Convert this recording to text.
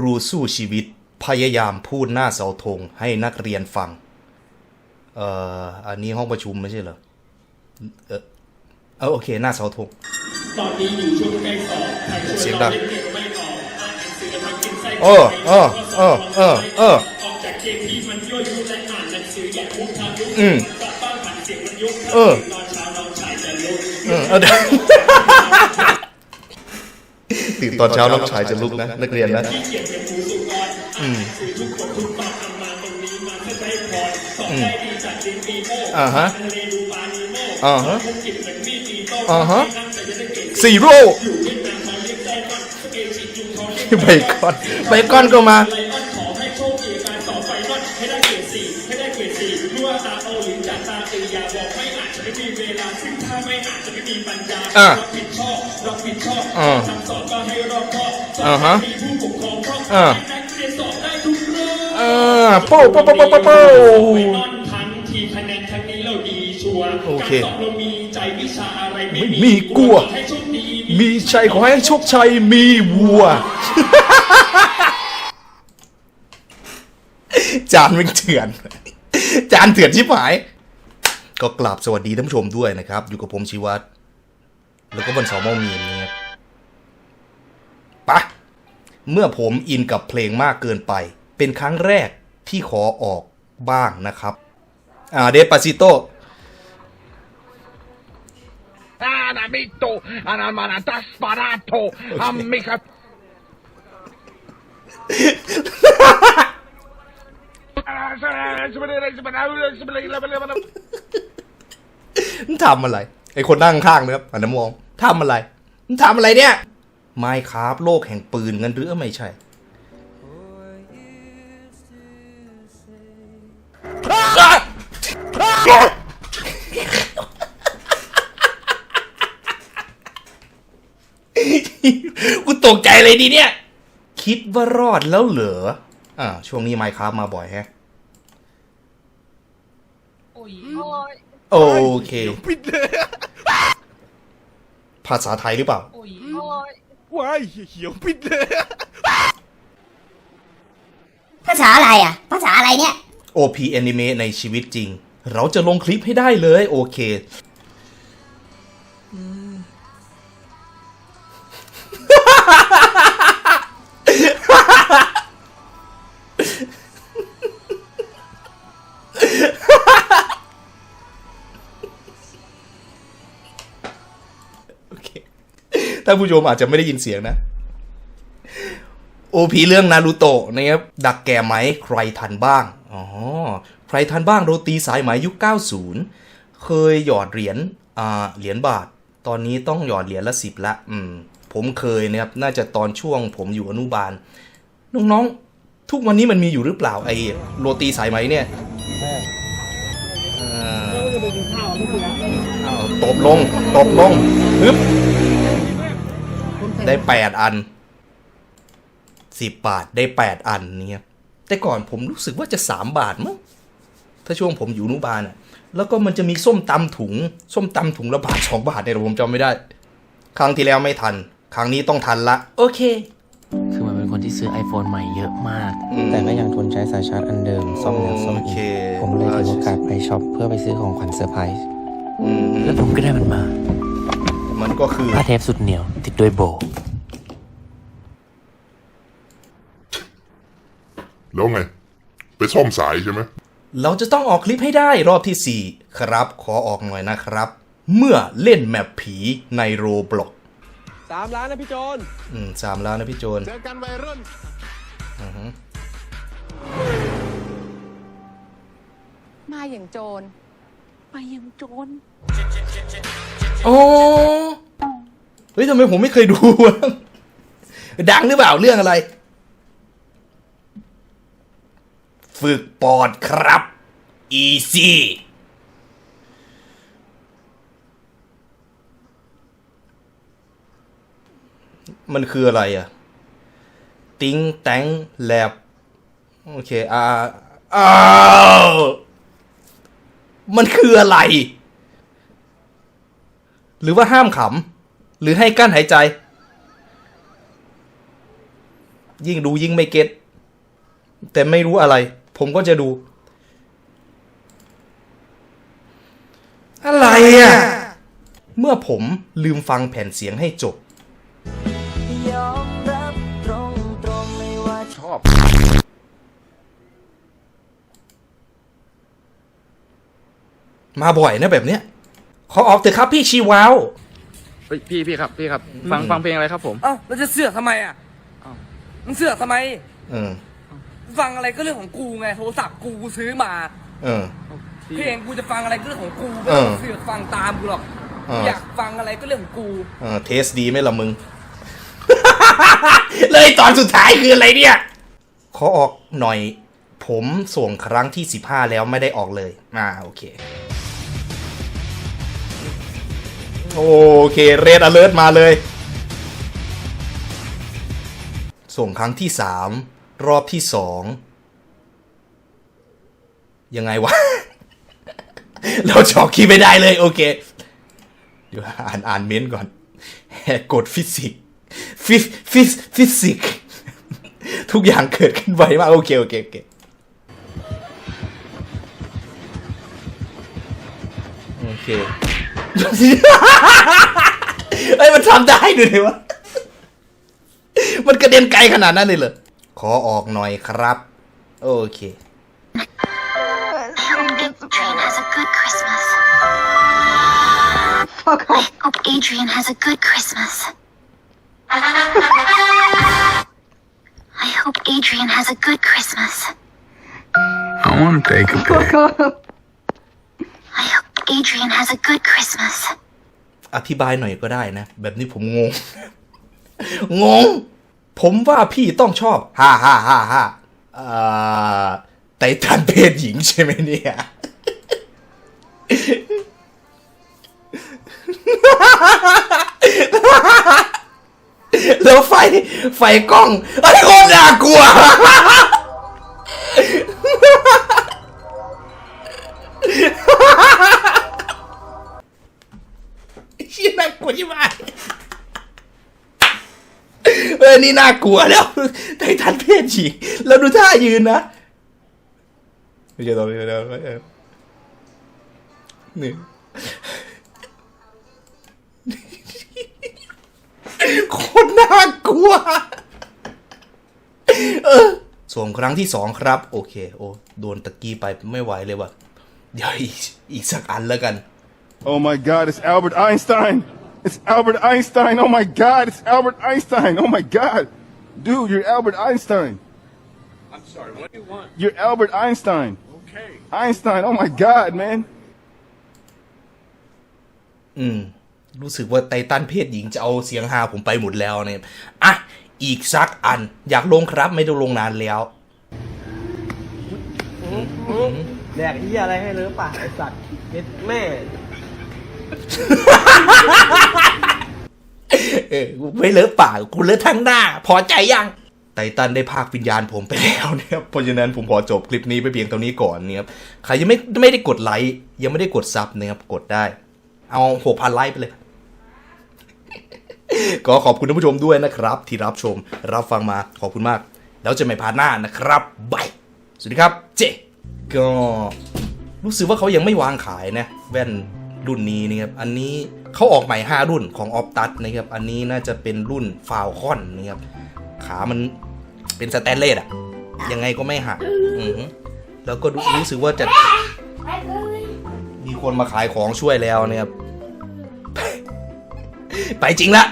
รูสู้ชีวิต พยายามพูดหน้าเสาธงให้นักเรียนฟัง เอ่อ อันนี้ห้องประชุมไม่ใช่เหรอ เออเออโอเค หน้าเสาธง ตอนนี้อยู่ช่วงใกล้สอบใครช่วยเสียงดังเล่นเกมไม่ออกอ่านหนังสือทำกินไส้เออเออเออเออเออ ออกจากเกมที่มันยั่วยุและอ่านหนังสืออย่างมุกทำยุกอืมกลับบ้านผ่านเสียงมันยุกเออ ตอนเช้าน้องชายจะลุก เออเอาเดี๋ยว ตื่นตอนเช้าน้องชายจะลุกนะ นักเรียนนะที่เขียนเป็นผู้สุกรอ่านหนังสือทุกคนทุกตอนทำมาตรงนี้มาเพื่อให้พรสอบได้ดีจากดินปีโม่อ่าฮะทะเลดูปลานีโม่อ่าฮะพกจิตเหมือนมีดตีโต้อ่าฮะนั่งแต่จะได้เก่งซีโร่อยู่เวียดนามเขาเรียกไส้ก้อนเอชิจูเขาเรียกไบคอนไบคอนก็มาาซึ่งถ้าไม่อาจจะไม่มีปัญญาอะรับผิดชอบรับผิดชอบอ่าทำสอบก็ให้รอบคอบสออ่าบฮะให้มีผู้ปกครองครอบครอ่าองให้นักเรียนสอบได้ทุกเรื่อง อ่าโป้โป้โป้โป้โป้โป้ไฟนอลทั้งทีคะแนนครั้งนี้เราดีชัวร์โอเคการสอบเรามีใจวิชาอะไรไม่ไม่มีกลัว ให้โชคดีมีชัยขอให้โชคชัยมีวัว จานเป็นเถื่อน จานเถื่อนชิบหาย ก็กราบสวัสดีท่านผู้ชมด้วยนะครับ อยู่กับผมชีวัตรแล้วก็บนเสาเมามีนเนี่ยปะเมื่อผมอินกับเพลงมากเกินไป เป็นครั้งแรกที่ขอออกบ้างนะครับ อ่าเดปาซิโต Anamito, anamanatas parato, amica. มึง ทำอะไร ไอคนนั่งข้างนะครับอันนั้นมองทำอะไรมึงทำอะไรเนี่ยไม่ครับโลกแห่งปืนเงินหรือไม่ใช่กูตกใจเลยดีเนี่ย คิดว่ารอดแล้วเหรออ่าช่วงนี้ไมค์ครับมาบ่อยแฮะ โอเค ปิดเลยภาษาไทยหรือเปล่าว้ายเขียวปิดเลยภาษาอะไรอะ ภาษาอะไรเนี่ย OP Anime ในชีวิตจริง เราจะลงคลิปให้ได้เลย โอเคโอานผู้ชมอาจจะไม่ได้ยินเสียงนะ โอพีเรื่องนารูโตะนะครับดักแก่ไหมใครทันบ้างอ๋อใครทันบ้างโรตีสายไหมยุค 90 เคยหยอดเหรียญอ่าเหรียญบาท ตอนนี้ต้องหยอดเหรียญละสิบละอืมผมเคยนะครับน่าจะตอนช่วงผมอยู่อนุบาลน้องๆ ทุกวันนี้มันมีอยู่หรือเปล่าไอ้โรตีสายไหมเนี่ยตบลง ตบลงฮึบ ได้แปดอันสิบบาทได้แปดอันเนี่ยแต่ก่อนผมรู้สึกว่าจะสามบาทมั้งถ้าช่วงผมอยู่อนุบาลอะ แล้วก็มันจะมีส้มตำถุง ส้มตำถุงละบาทสองบาทเนี่ยผมจำไม่ได้ ครั้งที่แล้วไม่ทัน ครั้งนี้ต้องทันละ โอเค คือมันเป็นคนที่ซื้อ iPhone ใหม่เยอะมากอืมแต่ก็ยังทนใช้สายชาร์จอันเดิมซ่อมแล้วซ่อมโอเคอีกผมเลยถือโอกาสไปช็อปเพื่อไปซื้อของขวัญเซอร์ไพรส์อืมแล้วผมก็ได้มันมา มันก็คือผ้าเทปสุดเหนียว ติดด้วยโบ แล้วไง ไปซ่อมสายใช่ไหม เราจะต้องออกคลิปให้ได้รอบที่ 4 ครับ ขอออกหน่อยนะครับ เมื่อเล่นแมปผีในโรบล็อกสามล้านนะพี่โจนอืมสามแล้วนะพี่โจนเจอกันวัยรุ่นมาอย่างโจรมาอย่างโจร โอ้เฮ้ยทำไมผมไม่เคยดูวะดังหรือเปล่าเรื่องอะไร ฝึกปอดครับ อีซี่มันคืออะไรอะติ้งแตงแลบโอเค อ่าอ้าวมันคืออะไร หรือว่าห้ามขำ หรือให้กั้นหายใจ ยิ่งดูยิ่งไม่เก็ตแต่ไม่รู้อะไร ผมก็จะดู อะไรอะ เมื่อผมลืมฟังแผ่นเสียงให้จบ ชอบ มาบ่อยนะแบบเนี้ย ขอออกเถอะครับพี่ชีวาวเฮ้ยพี่พี่ครับพี่ครับ ฟังฟังเพลงอะไรครับผม เอ้าเราจะเสือกทำไมอะเอ้า มึงเสือกทำไม เออฟังอะไรก็เรื่องของกูไงโทรศัพท์กูกูซื้อมา เออ พี่เพลงกูจะฟังอะไรก็เรื่องของกูไม่เอต้อองเสือกฟังตามกูหรอกเออ อยากฟังอะไรก็เรื่องของกู เออเทสดีไหมล่ะมึง เลยตอนสุดท้ายคืออะไรเนี่ย ขอออกหน่อย ผมส่งครั้งที่ 15 แล้วไม่ได้ออกเลย อ่าโอเค โอเคเรดอเลิร์มาเลย ส่งครั้งที่3รอบที่2ยังไงวะ เราจอกคีย์ไม่ได้เลย โอเค เดี๋ยวอ่านอ่านเม้นต์ก่อนแหกกฎฟิสิกฟิสฟิสฟิสิกทุกอย่างเกิดขึ้นไวมาก โอเค โอเค โอเคโอเค เอ้ยมันทำได้ดูดิวะ มันกระเด็นไกลขนาดนั้นเลยเหรอ ขอออกหน่อยครับ โอเค Adrian has a good Christmas. I hope Adrian has a good Christmas. I hope Adrian has a good Christmas. I want to take a pic. I hope Adrian has a good Christmas. อธิบายหน่อยก็ได้นะ แบบนี้ผมงง งง ผมว่าพี่ต้องชอบฮ่าฮ่าฮ่าฮ่าไตทันเพศหญิงใช่ไหมเนี่ยแล้วไฟ ไฟกล้องไอ้ยโคตรน่ากลัว กลัวที่มายเออนี่น่ากลัวแล้วไททันเพศหญิงแล้วดูท่ายืนนะไม่ใช่ตอนนี้แล้วเออนี่โคตรน่ากลัว เออส่วนครั้งที่สองครับ โอเค โอ้โดนตะกี้ไปไม่ไหวเลยว่ะ เดี๋ยวอีกอีกสักอันแล้วกัน Oh my God, it's Albert Einstein. It's Albert Einstein. Oh my God, it's Albert Einstein. Oh my God. Dude, you're Albert Einstein. I'm sorry, what do you want? You're Albert Einstein. Okay. Einstein, oh my God, man. อืม รู้สึกว่าไททันเพศหญิงจะเอาเสียงฮาผมไปหมดแล้วเนี่ย อะ อีกสักอัน อยากลงครับไม่ต้องลงนานแล้ว แดกที่อะไรให้เลยป่ะไอสัตว์เม็ดแม่ เออกูไม่เลอะปากกูเลอะทั้งหน้า พอใจยังไททันได้ภาควิญญาณผมไปแล้วเนี่ยเพราะฉะนั้นผมขอจบคลิปนี้ไปเพียงเท่านี้ก่อนเนี่ยครับใครยังไม่ไม่ได้กดไลค์ยังไม่ได้กดซับนะครับกดได้ เอาหกพันไลค์ไปเลย ก็ขอบคุณท่านผู้ชมด้วยนะครับ ที่รับชมรับฟังมาขอบคุณมาก แล้วเจะไม่พาหน้านะครับบายสวัสดีครับ เจก็รู้สึกว่าเขายังไม่วางขายนะ แว่น รุ่นนี้นะครับ อันนี้เขาออกใหม่ 5 รุ่นของออฟตัสนะครับ อันนี้น่าจะเป็นรุ่นฟาวคอนนะครับ ขามันเป็นสแตนเลสอะยังไงก็ไม่หักอือฮึแล้วก็รู้สึกว่าจะมีคนมาขายของช่วยแล้วนะครับ ไปจริงละ